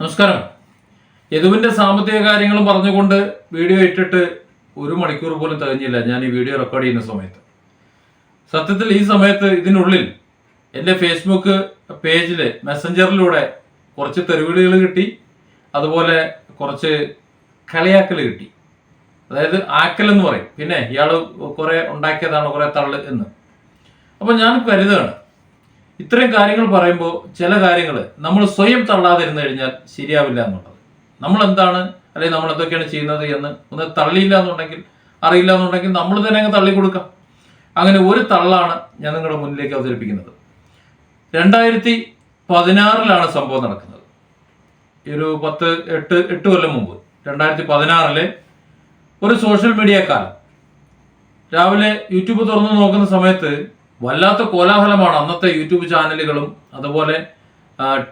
നമസ്കാരം. യദുവിന്റെ സാമ്പത്തിക കാര്യങ്ങളും പറഞ്ഞുകൊണ്ട് വീഡിയോ ഇട്ടിട്ട് ഒരു മണിക്കൂർ പോലും തികഞ്ഞില്ല. ഞാൻ ഈ വീഡിയോ റെക്കോർഡ് ചെയ്യുന്ന സമയത്ത്. സത്യത്തിൽ ഈ സമയത്ത് ഇതിനുള്ളിൽ എന്റെ ഫേസ്ബുക്ക് പേജിൽ മെസ്സഞ്ചറിലൂടെ കുറച്ച് തെരുവിളികൾ കിട്ടി. അതുപോലെ കുറച്ച് കളിയാക്കൽ കിട്ടി. അതായത് ആക്കൽ എന്ന് പറയും. പിന്നെ ഇയാൾ കുറെ ഉണ്ടാക്കിയതാണ് കുറെ തള്ള് എന്ന്. അപ്പോൾ ഞാൻ കരുതുകയാണ് ഇത്രയും കാര്യങ്ങൾ പറയുമ്പോൾ ചില കാര്യങ്ങൾ നമ്മൾ സ്വയം തള്ളാതിരുന്നു കഴിഞ്ഞാൽ ശരിയാവില്ല എന്നുള്ളത്. നമ്മൾ എന്താണ് അല്ലെങ്കിൽ നമ്മൾ എന്തൊക്കെയാണ് ചെയ്യുന്നത് എന്ന് ഒന്ന് തള്ളിയില്ല എന്നുണ്ടെങ്കിൽ അറിയില്ല എന്നുണ്ടെങ്കിൽ നമ്മൾ തന്നെ അങ്ങ് തള്ളി കൊടുക്കാം അങ്ങനെ ഒരു തള്ളാണ് ഞാൻ നിങ്ങളുടെ മുന്നിലേക്ക് അവതരിപ്പിക്കുന്നത്. രണ്ടായിരത്തി പതിനാറിലാണ് സംഭവം നടക്കുന്നത്. ഒരു പത്ത് എട്ട് എട്ട് കൊല്ലം മുമ്പ് രണ്ടായിരത്തി പതിനാറിലെ ഒരു സോഷ്യൽ മീഡിയ രാവിലെ യൂട്യൂബ് തുറന്നു നോക്കുന്ന സമയത്ത് വല്ലാത്ത കോലാഹലമാണ് അന്നത്തെ യൂട്യൂബ് ചാനലുകളും അതുപോലെ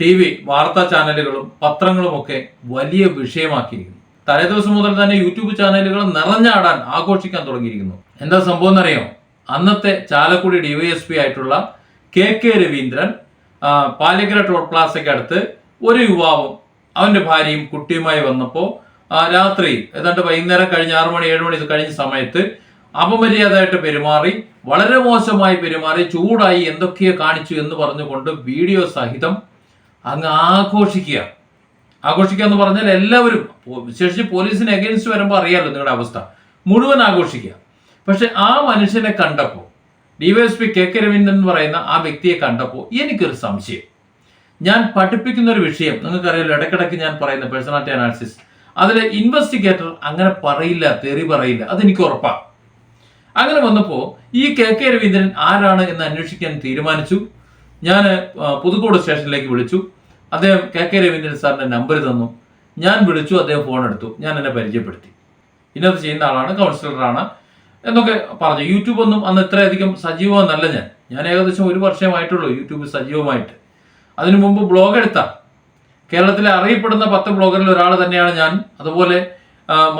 ടി വി വാർത്താ ചാനലുകളും പത്രങ്ങളുമൊക്കെ വലിയ വിഷയമാക്കിയിരിക്കുന്നു. തലേ ദിവസം മുതൽ തന്നെ യൂട്യൂബ് ചാനലുകൾ നിറഞ്ഞാടാൻ ആഘോഷിക്കാൻ തുടങ്ങിയിരിക്കുന്നു. എന്താ സംഭവം എന്നറിയോ? അന്നത്തെ ചാലക്കുടി ഡിവൈഎസ്പി ആയിട്ടുള്ള K K Raveendran Palikkara toll പ്ലാസയ്ക്ക് അടുത്ത് ഒരു യുവാവും അവന്റെ ഭാര്യയും കുട്ടിയുമായി വന്നപ്പോൾ രാത്രി ഏതാണ്ട് വൈകുന്നേരം കഴിഞ്ഞ് ആറു മണി ഏഴ് മണി കഴിഞ്ഞ സമയത്ത് അപമര്യാദയായിട്ട് പെരുമാറി വളരെ മോശമായി പെരുമാറി ചൂടായി എന്തൊക്കെയോ കാണിച്ചു എന്ന് പറഞ്ഞുകൊണ്ട് വീഡിയോ സഹിതം അങ്ങ് ആഘോഷിക്കുക. ആഘോഷിക്കുക എന്ന് പറഞ്ഞാൽ എല്ലാവരും വിശേഷിച്ച് പോലീസിന് എഗൈൻസ്റ്റ് വരുമ്പോൾ അറിയാമല്ലോ നിങ്ങളുടെ അവസ്ഥ. മുഴുവൻ ആഘോഷിക്കുക. പക്ഷെ ആ മനുഷ്യനെ കണ്ടപ്പോൾ ഡിവൈഎസ്പി കെ കെ രവീന്ദ്രൻ എന്ന് പറയുന്ന ആ വ്യക്തിയെ കണ്ടപ്പോൾ എനിക്കൊരു സംശയം. ഞാൻ പഠിപ്പിക്കുന്ന ഒരു വിഷയം നിങ്ങൾക്കറിയാലോ ഇടയ്ക്കിടയ്ക്ക് ഞാൻ പറയുന്ന പേഴ്സണാലിറ്റി അനാലിസിസ് അതിലെ ഇൻവെസ്റ്റിഗേറ്റർ അങ്ങനെ പറയില്ല തെറി പറയില്ല അതെനിക്ക് ഉറപ്പാണ് അങ്ങനെ വന്നപ്പോൾ ഈ കെ കെ രവീന്ദ്രൻ ആരാണ് എന്ന് അന്വേഷിക്കാൻ തീരുമാനിച്ചു. ഞാൻ പുതുക്കോട് സ്റ്റേഷനിലേക്ക് വിളിച്ചു. അദ്ദേഹം കെ കെ രവീന്ദ്രൻ സാറിന്റെ നമ്പർ തന്നു. ഞാൻ വിളിച്ചു അദ്ദേഹം ഫോൺ എടുത്തു. ഞാൻ എന്നെ പരിചയപ്പെടുത്തി. ഇന്നത് ചെയ്യുന്ന ആളാണ് കൗൺസിലറാണ് എന്നൊക്കെ പറഞ്ഞു. യൂട്യൂബ് ഒന്നും അന്ന് ഇത്രയധികം സജീവമെന്നല്ല ഞാൻ. ഞാൻ ഏകദേശം ഒരു വർഷമായിട്ടുള്ളൂ യൂട്യൂബ് സജീവമായിട്ട്. അതിനു മുമ്പ് ബ്ലോഗ് എടുത്ത. കേരളത്തിലെ അറിയപ്പെടുന്ന പത്ത് ബ്ലോഗറിൽ ഒരാൾ തന്നെയാണ് ഞാൻ. അതുപോലെ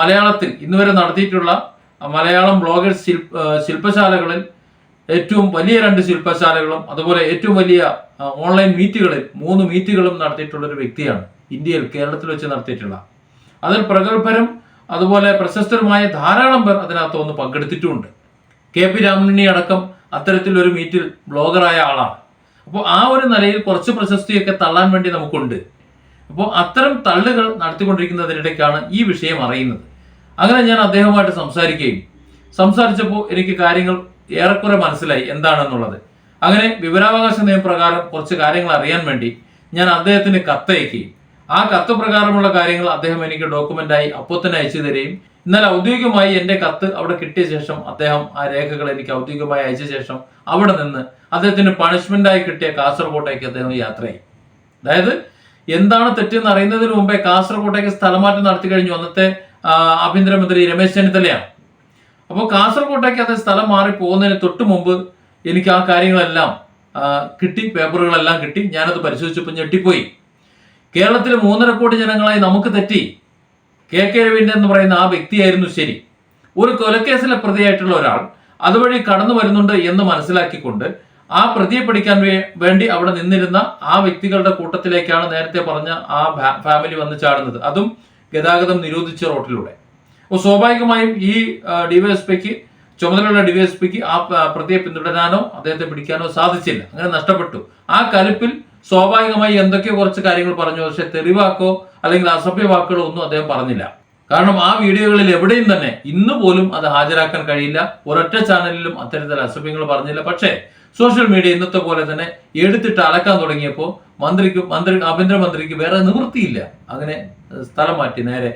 മലയാളത്തിൽ ഇന്നുവരെ നടത്തിയിട്ടുള്ള മലയാളം ബ്ലോഗർ ശില്പ ശില്പശാലകളിൽ ഏറ്റവും വലിയ രണ്ട് ശില്പശാലകളും അതുപോലെ ഏറ്റവും വലിയ ഓൺലൈൻ മീറ്റുകളിൽ മൂന്ന് മീറ്റുകളും നടത്തിയിട്ടുള്ള ഒരു വ്യക്തിയാണ് ഇന്ത്യയിൽ കേരളത്തിൽ വെച്ച് നടത്തിയിട്ടുള്ള. അതിൽ പ്രഗത്ഭരും അതുപോലെ പ്രശസ്തരുമായ ധാരാളം പേർ അതിനകത്ത് ഒന്ന് പങ്കെടുത്തിട്ടുമുണ്ട്. കെ പി രാമനുണ്ണി അടക്കം അത്തരത്തിലൊരു മീറ്റിൽ ബ്ലോഗറായ ആളാണ്. അപ്പോൾ ആ ഒരു നിലയിൽ കുറച്ച് പ്രശസ്തിയൊക്കെ തള്ളാൻ വേണ്ടി നമുക്കുണ്ട്. അപ്പോൾ അത്തരം തള്ളുകൾ നടത്തിക്കൊണ്ടിരിക്കുന്നതിനിടയ്ക്കാണ് ഈ വിഷയം അറിയുന്നത്. അങ്ങനെ ഞാൻ അദ്ദേഹവുമായിട്ട് സംസാരിക്കുകയും സംസാരിച്ചപ്പോൾ എനിക്ക് കാര്യങ്ങൾ ഏറെക്കുറെ മനസ്സിലായി എന്താണെന്നുള്ളത്. അങ്ങനെ വിവരാവകാശ നിയമപ്രകാരം കുറച്ച് കാര്യങ്ങൾ അറിയാൻ വേണ്ടി ഞാൻ അദ്ദേഹത്തിന് കത്തയക്കുകയും ആ കത്ത് പ്രകാരമുള്ള കാര്യങ്ങൾ അദ്ദേഹം എനിക്ക് ഡോക്യുമെന്റായി അപ്പോൾ തന്നെ അയച്ചു തരികയും എന്നാൽ ഔദ്യോഗികമായി എന്റെ കത്ത് അവിടെ കിട്ടിയ ശേഷം അദ്ദേഹം ആ രേഖകൾ എനിക്ക് ഔദ്യോഗികമായി അയച്ച ശേഷം അവിടെ നിന്ന് അദ്ദേഹത്തിന് പണിഷ്മെന്റായി കിട്ടിയ കാസർഗോട്ടേക്ക് അദ്ദേഹം യാത്രയായി. അതായത് എന്താണ് തെറ്റെന്ന് അറിയുന്നതിന് മുമ്പേ കാസർഗോട്ടേക്ക് സ്ഥലമാറ്റം നടത്തി കഴിഞ്ഞു. അന്നത്തെ ആഭ്യന്തരമന്ത്രി രമേശ് ചെന്നിത്തലയാണ്. അപ്പോൾ കാസർകോട്ടേക്ക് അത് സ്ഥലം മാറി പോകുന്നതിന് തൊട്ട് മുമ്പ് എനിക്ക് ആ കാര്യങ്ങളെല്ലാം കിട്ടി പേപ്പറുകളെല്ലാം കിട്ടി. ഞാനത് പരിശോധിച്ചപ്പോൾ ഞെട്ടിപ്പോയി. കേരളത്തിൽ മൂന്നര കോടി ജനങ്ങളായി നമുക്ക് തെറ്റി. കെ കെ രവീന്ദ്രൻ എന്ന് പറയുന്ന ആ വ്യക്തിയായിരുന്നു ശരി. ഒരു കൊലക്കേസിലെ പ്രതിയായിട്ടുള്ള ഒരാൾ അതുവഴി കടന്നു വരുന്നുണ്ട് എന്ന് മനസ്സിലാക്കിക്കൊണ്ട് ആ പ്രതിയെ പിടിക്കാൻ വേണ്ടി അവിടെ നിന്നിരുന്ന ആ വ്യക്തികളുടെ കൂട്ടത്തിലേക്കാണ് നേരത്തെ പറഞ്ഞ ആ ഫാമിലി വന്ന് ചാടുന്നത്. അതും ഗതാഗതം നിരോധിച്ച റോട്ടിലൂടെ. അപ്പോൾ സ്വാഭാവികമായും ഈ ഡിവൈഎസ്പിക്ക് ചുമതലയുള്ള ഡിവൈഎസ്പിക്ക് ആ പ്രതിയെ പിന്തുടരാനോ അദ്ദേഹത്തെ പിടിക്കാനോ സാധിച്ചില്ല. അങ്ങനെ നഷ്ടപ്പെട്ടു. ആ കലിപ്പിൽ സ്വാഭാവികമായി എന്തൊക്കെയോ കുറച്ച് കാര്യങ്ങൾ പറഞ്ഞു. പക്ഷെ തെറിവാക്കോ അല്ലെങ്കിൽ അസഭ്യ വാക്കുകളോ ഒന്നും അദ്ദേഹം പറഞ്ഞില്ല. കാരണം ആ വീഡിയോകളിൽ എവിടെയും തന്നെ ഇന്ന് പോലും അത് ഹാജരാക്കാൻ കഴിയില്ല. ഒരൊറ്റ ചാനലിലും അത്തരത്തിൽ അസഭ്യങ്ങൾ പറഞ്ഞില്ല. പക്ഷേ സോഷ്യൽ മീഡിയ ഇന്നത്തെ പോലെ തന്നെ എടുത്തിട്ട് അലക്കാൻ തുടങ്ങിയപ്പോൾ മന്ത്രിക്ക് മന്ത്രി ആഭ്യന്തരമന്ത്രിക്ക് വേറെ നിവൃത്തിയില്ല. അങ്ങനെ സ്ഥലം മാറ്റി നേരെ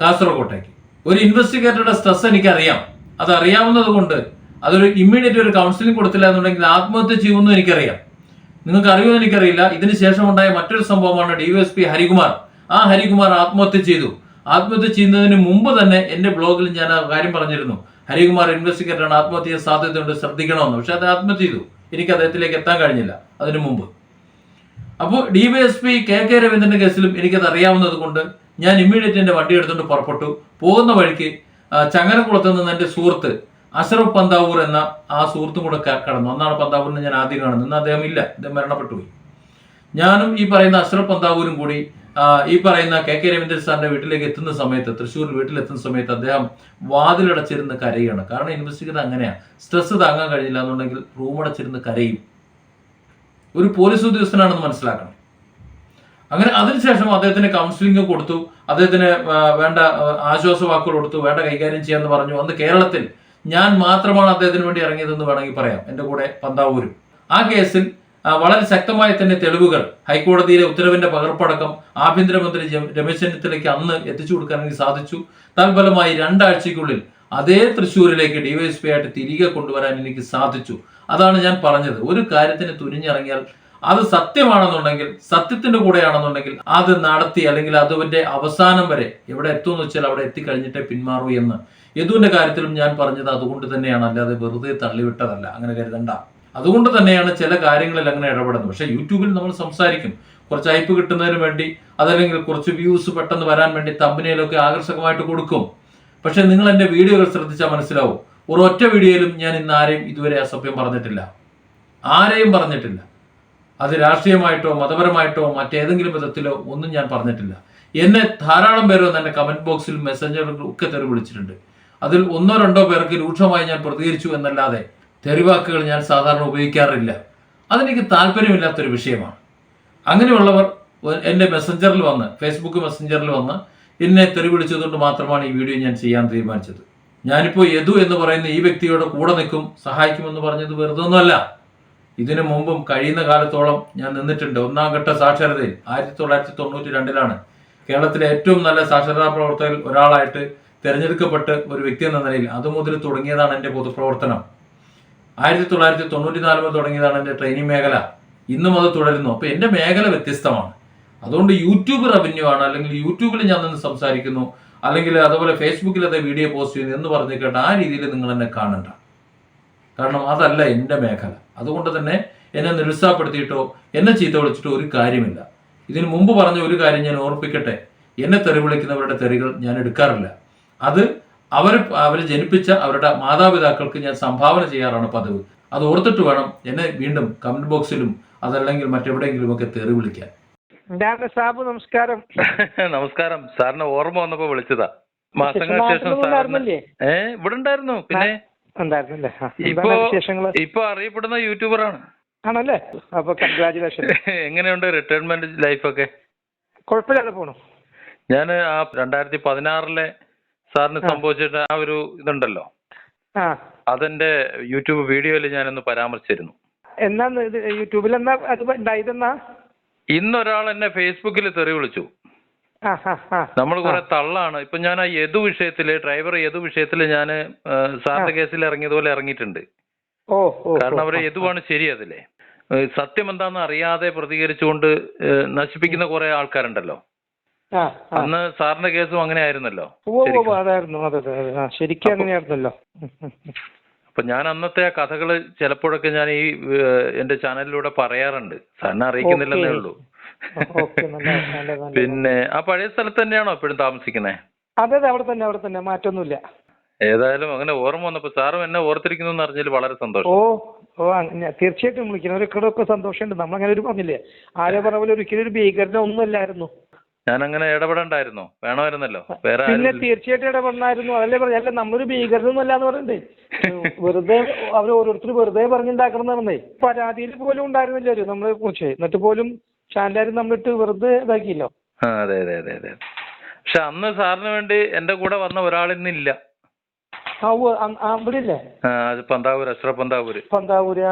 കാസർഗോട്ടേക്ക് ഒരു ഇൻവെസ്റ്റിഗേറ്ററുടെ സ്ട്രെസ് എനിക്കറിയാം. അത് അറിയാവുന്നത് കൊണ്ട് അതൊരു ഇമ്മീഡിയറ്റ് ഒരു കൗൺസിലിംഗ് കൊടുത്തില്ല എന്നുണ്ടെങ്കിൽ ആത്മഹത്യ ചെയ്യുമെന്നും എനിക്കറിയാം. നിങ്ങൾക്ക് അറിയുമെന്ന് എനിക്കറിയില്ല. ഇതിനുശേഷം ഉണ്ടായ മറ്റൊരു സംഭവമാണ് ഡിവൈഎസ്പി ഹരികുമാർ. ആ ഹരികുമാർ ആത്മഹത്യ ചെയ്തു. ആത്മഹത്യ ചെയ്യുന്നതിന് മുമ്പ് തന്നെ എന്റെ ബ്ലോഗിൽ ഞാൻ ആ കാര്യം പറഞ്ഞിരുന്നു. ഹരികുമാർ ഇൻവെസ്റ്റിഗേറ്റർ ആണ് ആത്മഹത്യ സാധ്യതയുണ്ട് ശ്രദ്ധിക്കണമെന്ന്. പക്ഷെ അത് ആത്മഹത്യ ചെയ്തു. എനിക്ക് അദ്ദേഹത്തിലേക്ക് എത്താൻ കഴിഞ്ഞില്ല അതിനു മുമ്പ്. അപ്പോൾ ഡിവൈഎസ്പി കെ കെ രവീന്ദ്രന്റെ കേസിലും എനിക്കത് അറിയാവുന്നത് കൊണ്ട് ഞാൻ ഇമ്മീഡിയറ്റ് എന്റെ വണ്ടി എടുത്തുകൊണ്ട് പുറപ്പെട്ടു. പോകുന്ന വഴിക്ക് ചങ്ങനക്കുളത്ത് നിന്ന് എന്റെ സുഹൃത്ത് അഷറഫ് പന്താവൂർ എന്ന ആ സുഹൃത്തും കൂടെ കടന്നു. അന്നാണ് പന്താവൂരിനെ ഞാൻ ആദ്യം കാണുന്നത്. ഇന്ന് അദ്ദേഹം ഇല്ല. അദ്ദേഹം മരണപ്പെട്ടു പോയി ഞാനും ഈ പറയുന്ന അഷറഫ് പന്താവൂരും കൂടി ഈ പറയുന്ന കെ കെ രവീന്ദ്രൻ സാറിന്റെ വീട്ടിലേക്ക് എത്തുന്ന സമയത്ത് തൃശ്ശൂരിൽ വീട്ടിലെത്തുന്ന സമയത്ത് അദ്ദേഹം വാതിലടച്ചിരുന്ന് കരയാണ്. കാരണം ഇൻവെസ്റ്റിഗേറ്റർ അങ്ങനെയാണ് സ്ട്രെസ് താങ്ങാൻ കഴിയില്ല എന്നുണ്ടെങ്കിൽ റൂം അടച്ചിരുന്ന് കരയും. ഒരു പോലീസ് ഉദ്യോഗസ്ഥനാണെന്ന് മനസ്സിലാക്കണം. അങ്ങനെ അതിനുശേഷം അദ്ദേഹത്തിന് കൗൺസിലിംഗ് കൊടുത്തു. അദ്ദേഹത്തിന് വേണ്ട ആശ്വാസ വാക്കുകൾ കൊടുത്തു. വേണ്ട കൈകാര്യം ചെയ്യാന്ന് പറഞ്ഞു. അന്ന് കേരളത്തിൽ ഞാൻ മാത്രമാണ് അദ്ദേഹത്തിന് വേണ്ടി ഇറങ്ങിയതെന്ന് വേണമെങ്കിൽ പറയാം. എന്റെ കൂടെ പന്താവൂരും. ആ കേസിൽ വളരെ ശക്തമായ തന്നെ തെളിവുകൾ ഹൈക്കോടതിയിലെ ഉത്തരവിന്റെ പകർപ്പടക്കം ആഭ്യന്തരമന്ത്രി രമേശ് ചെന്നിത്തലയ്ക്ക് അന്ന് എത്തിച്ചു കൊടുക്കാൻ എനിക്ക് സാധിച്ചു. തൽഫലമായി രണ്ടാഴ്ചയ്ക്കുള്ളിൽ അതേ തൃശ്ശൂരിലേക്ക് ഡിവൈഎസ്പി ആയിട്ട് തിരികെ കൊണ്ടുവരാൻ എനിക്ക് സാധിച്ചു. അതാണ് ഞാൻ പറഞ്ഞത്. ഒരു കാര്യത്തിന് തുനിഞ്ഞിറങ്ങിയാൽ അത് സത്യമാണെന്നുണ്ടെങ്കിൽ സത്യത്തിന്റെ കൂടെയാണെന്നുണ്ടെങ്കിൽ അത് നടത്തി അല്ലെങ്കിൽ അതിന്റെ അവസാനം വരെ എവിടെ എത്തുമെന്ന് വെച്ചാൽ അവിടെ എത്തിക്കഴിഞ്ഞിട്ടേ പിന്മാറൂ എന്ന്. യദുവിന്റെ കാര്യത്തിലും ഞാൻ പറഞ്ഞത് അതുകൊണ്ട് തന്നെയാണ്. അല്ലാതെ വെറുതെ തള്ളിവിട്ടതല്ല. അങ്ങനെ കരുതണ്ട. അതുകൊണ്ട് തന്നെയാണ് ചില കാര്യങ്ങളിൽ അങ്ങനെ ഇടപെടുന്നത്. പക്ഷേ യൂട്യൂബിൽ നമ്മൾ സംസാരിക്കും. കുറച്ച് ഹൈപ്പ് കിട്ടുന്നതിന് വേണ്ടി അതല്ലെങ്കിൽ കുറച്ച് വ്യൂസ് പെട്ടെന്ന് വരാൻ വേണ്ടി തമ്പനയിലൊക്കെ ആകർഷകമായിട്ട് കൊടുക്കും. പക്ഷേ നിങ്ങൾ എന്റെ വീഡിയോകൾ ശ്രദ്ധിച്ചാൽ മനസ്സിലാവും. ഒരു ഒറ്റ വീഡിയോയിലും ഞാൻ ഇന്ന് ആരെയും ഇതുവരെ അസഭ്യം പറഞ്ഞിട്ടില്ല. ആരെയും പറഞ്ഞിട്ടില്ല. അത് രാഷ്ട്രീയമായിട്ടോ മതപരമായിട്ടോ മറ്റേതെങ്കിലും വിധത്തിലോ ഒന്നും ഞാൻ പറഞ്ഞിട്ടില്ല. എന്നെ ധാരാളം പേര് തന്നെ കമന്റ് ബോക്സിൽ മെസ്സഞ്ചറിലും ഒക്കെ തെറി വിളിച്ചിട്ടുണ്ട്. അതിൽ ഒന്നോ രണ്ടോ പേർക്ക് രൂക്ഷമായി ഞാൻ പ്രതികരിച്ചു എന്നല്ലാതെ തെറിവാക്കുകൾ ഞാൻ സാധാരണ ഉപയോഗിക്കാറില്ല. അതെനിക്ക് താല്പര്യമില്ലാത്തൊരു വിഷയമാണ്. അങ്ങനെയുള്ളവർ എന്റെ മെസ്സഞ്ചറിൽ വന്ന് ഫേസ്ബുക്ക് മെസ്സഞ്ചറിൽ വന്ന് എന്നെ തെറി വിളിച്ചതുകൊണ്ട് മാത്രമാണ് ഈ വീഡിയോ ഞാൻ ചെയ്യാൻ തീരുമാനിച്ചത്. ഞാനിപ്പോൾ യദു എന്ന് പറയുന്ന ഈ വ്യക്തിയോട് കൂടെ നിൽക്കും സഹായിക്കുമെന്ന് പറഞ്ഞത് വെറുതെ ഒന്നുമല്ല ഇതിനു മുമ്പും കഴിയുന്ന കാലത്തോളം ഞാൻ നിന്നിട്ടുണ്ട്. ഒന്നാം ഘട്ട സാക്ഷരതയിൽ ആയിരത്തി തൊള്ളായിരത്തി തൊണ്ണൂറ്റി രണ്ടിലാണ് കേരളത്തിലെ ഏറ്റവും നല്ല സാക്ഷരതാ പ്രവർത്തകരിൽ ഒരാളായിട്ട് തിരഞ്ഞെടുക്കപ്പെട്ട് ഒരു വ്യക്തി എന്ന നിലയിൽ അതുമുതൽ തുടങ്ങിയതാണ് എന്റെ പൊതുപ്രവർത്തനം. ആയിരത്തി തൊള്ളായിരത്തി തൊണ്ണൂറ്റി നാല് മുതൽ തുടങ്ങിയതാണ് എന്റെ ട്രെയിനിങ് മേഖല. ഇന്നും അത് തുടരുന്നു. അപ്പോൾ എന്റെ മേഖല വ്യത്യസ്തമാണ്. അതുകൊണ്ട് യൂട്യൂബ് റവന്യൂ ആണ് അല്ലെങ്കിൽ യൂട്യൂബിൽ ഞാൻ നിന്ന് സംസാരിക്കുന്നു അല്ലെങ്കിൽ അതുപോലെ ഫേസ്ബുക്കിൽ അത് വീഡിയോ പോസ്റ്റ് ചെയ്യുന്നു എന്ന് പറഞ്ഞു കേട്ട് ആ രീതിയിൽ നിങ്ങൾ എന്നെ കാണണ്ട. കാരണം അതല്ല എന്റെ മേഖല. അതുകൊണ്ട് തന്നെ എന്നെ നിരുത്സാഹപ്പെടുത്തിയിട്ടോ എന്നെ ചീത്ത വിളിച്ചിട്ടോ ഒരു കാര്യമില്ല. ഇതിന് മുമ്പ് പറഞ്ഞ ഒരു കാര്യം ഞാൻ ഓർപ്പിക്കട്ടെ. എന്നെ തെറി വിളിക്കുന്നവരുടെ തെറികൾ ഞാൻ എടുക്കാറില്ല. അത് അവർ അവരെ ജനിപ്പിച്ച അവരുടെ മാതാപിതാക്കൾക്ക് ഞാൻ സംഭാവന ചെയ്യാറാണ് പതിവ്. അത് ഓർത്തിട്ട് വേണം എന്നെ വീണ്ടും കമന്റ് ബോക്സിലും അതല്ലെങ്കിൽ മറ്റെവിടെയെങ്കിലും ഒക്കെ തെറി വിളിക്കാൻ. സാബു നമസ്കാരം? നമസ്കാരം. സാറിന് ഓർമ്മ വന്നപ്പോ വിളിച്ചതാ. മാസങ്ങൾക്ക് ശേഷം സാറിന്. ഏ ഇവിടെ ഉണ്ടായിരുന്നു പിന്നെ? ഇപ്പോ എന്താണ് ഇപ്പൊ അറിയപ്പെടുന്ന യൂട്യൂബറാണ് ആണല്ലേ? അപ്പൊ കൺഗ്രാചുലേഷൻ എങ്ങനെയുണ്ട് റിട്ടയർമെന്റ് ലൈഫൊക്കെ കുഴപ്പമില്ലാതെ പോണു. ഞാൻ ആ രണ്ടായിരത്തി പതിനാറിലെ സാറിന്. സംഭവിച്ചിട്ട് ആ ഒരു ഇതുണ്ടല്ലോ. അതെന്റെ യൂട്യൂബ് വീഡിയോയിൽ ഞാനൊന്ന് പരാമർശിച്ചിരുന്നു. എന്നാ ഇത് യൂട്യൂബിൽ എന്നാ അത് ഉണ്ടായതെന്നാ ഇന്നൊരാൾ എന്നെ ഫേസ്ബുക്കിൽ തെറി വിളിച്ചു. നമ്മൾ കുറെ തള്ളാണ്. ഇപ്പൊ ഞാൻ ആ യദു വിഷയത്തിൽ ഡ്രൈവർ യദു വിഷയത്തിൽ ഞാൻ സാറിന്റെ കേസിൽ ഇറങ്ങിയതുപോലെ ഇറങ്ങിയിട്ടുണ്ട്. കാരണം അവരെ യദുവാണ് ശരി അതിലെ. സത്യം എന്താണെന്ന് അറിയാതെ പ്രതികരിച്ചുകൊണ്ട് നശിപ്പിക്കുന്ന കുറെ ആൾക്കാരുണ്ടല്ലോ. അന്ന് സാറിന്റെ കേസും അങ്ങനെ ആയിരുന്നല്ലോ. അതായിരുന്നു അതെ അതെ. ശരിക്കും അങ്ങനെയായിരുന്നല്ലോ. അപ്പൊ ഞാൻ അന്നത്തെ ആ കഥകൾ ചിലപ്പോഴൊക്കെ ഞാൻ ഈ എന്റെ ചാനലിലൂടെ പറയാറുണ്ട്. സാറിനെ അറിയിക്കുന്നില്ലെന്നേ. ഉള്ളൂ. പിന്നെ ആ പഴയ സ്ഥലത്ത് തന്നെയാണോ എപ്പോഴും താമസിക്കുന്നത് അതെ അതെ അവിടെ തന്നെ അവിടെ തന്നെ. മാറ്റൊന്നുമില്ല. ഏതായാലും അങ്ങനെ ഓർമ്മ വന്നപ്പോ സാറും എന്നെ ഓർത്തിരിക്കുന്നു എന്ന് അറിഞ്ഞതിൽ വളരെ സന്തോഷം. ഓ ഓ അങ്ങനെ തീർച്ചയായിട്ടും ഒരു സന്തോഷമുണ്ട്. നമ്മളങ്ങനെ ഒരു പറഞ്ഞില്ലേ? ആരോ പറഞ്ഞ പോലെ ഒരിക്കലും ഒരു ഒന്നും ഒന്നുമല്ലായിരുന്നു ഞാൻ അങ്ങനെ ഇടപെടണ്ടായിരുന്നോ. വേണമായിരുന്നല്ലോ. വേറെ പിന്നെ തീർച്ചയായിട്ടും ഇടപെടണമായിരുന്നു. അതല്ലേ പറഞ്ഞു? അല്ല നമ്മളൊരു ഭീകരനൊന്നുമല്ല എന്ന് പറയണ്ടേ വെറുതെ അവർ ഓരോരുത്തർ വെറുതെ പറഞ്ഞുണ്ടാക്കണം പറഞ്ഞേ പരാതിയിൽ പോലും ഉണ്ടായിരുന്നില്ല ഒരു നമ്മളെ കുറിച്ച്. എന്നിട്ട് പോലും ചാനലുകാർ നമ്മളിട്ട് വെറുതെ ഇതാക്കിയില്ലോ. അതെ അതെ അതെ അതെ. പക്ഷെ അന്ന് സാറിന് വേണ്ടി എന്റെ കൂടെ വന്ന ഒരാളിന്നില്ല. ആ ഉവ്വ് അ- ആ ഇവിടെ ഇല്ലേ അത് പന്താവൂർ അഷ്റഫ് പന്താവൂര്. പന്താവൂര്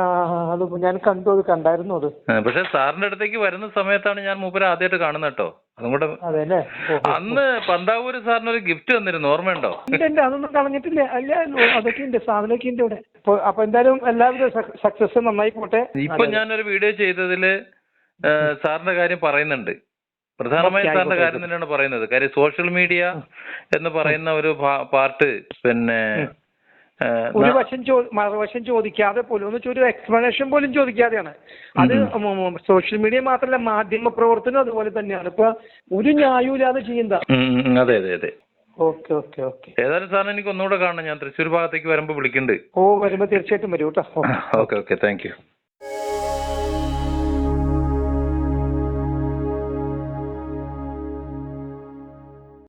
അത് ഞാൻ കണ്ടു അത് കണ്ടായിരുന്നു അത്. പക്ഷെ സാറിന്റെ അടുത്തേക്ക് വരുന്ന സമയത്താണ് ഞാൻ മൂപ്പരെ ആദ്യമായിട്ട് കാണുന്നത് കേട്ടോ. അതും കൂടെ. അന്ന് പന്താവൂര് സാറിന് ഒരു ഗിഫ്റ്റ് തന്നിരുന്നു ഓർമ്മയുണ്ടോ? ഇല്ല അതൊന്നും കളഞ്ഞിട്ടില്ല. അല്ല അതൊക്കെ ഉണ്ട് സാധനമൊക്കെ ഉണ്ട് ഇവിടെ. അപ്പൊ അപ്പൊ എന്തായാലും എല്ലാവിധ സക്സസ് നന്നായി പോട്ടെ ഇപ്പൊ ഞാനൊരു വീഡിയോ ചെയ്തതിൽ സാറിന്റെ കാര്യം പറയുന്നുണ്ട്. പ്രധാനമായും സാറിന്റെ കാര്യം തന്നെയാണ് പറയുന്നത്. കാര്യം സോഷ്യൽ മീഡിയ എന്ന് പറയുന്ന ഒരു പാർട്ട് പിന്നെ ഒരു വശം മറുവശം ചോദിക്കാതെ പോലും എന്ന് ഒരു എക്സ്പ്ലനേഷൻ പോലും ചോദിക്കാതെയാണ്. അത് സോഷ്യൽ മീഡിയ മാത്രമല്ല മാധ്യമ പ്രവർത്തനം അതുപോലെ തന്നെയാണ്. ഇപ്പൊ ഒരു ന്യായമില്ലാതെ ചെയ്യുന്ന അതെ അതെ അതെ. Okay okay okay. ഏതായാലും സാറിന് എനിക്ക് ഒന്നുകൂടെ കാണണം. ഞാൻ തൃശ്ശൂർ ഭാഗത്തേക്ക് വരുമ്പോ വിളിക്കുന്നുണ്ട് ഓ വരുമ്പോ തീർച്ചയായിട്ടും വരൂ കേട്ടോ. ഓ. Okay okay. Thank you.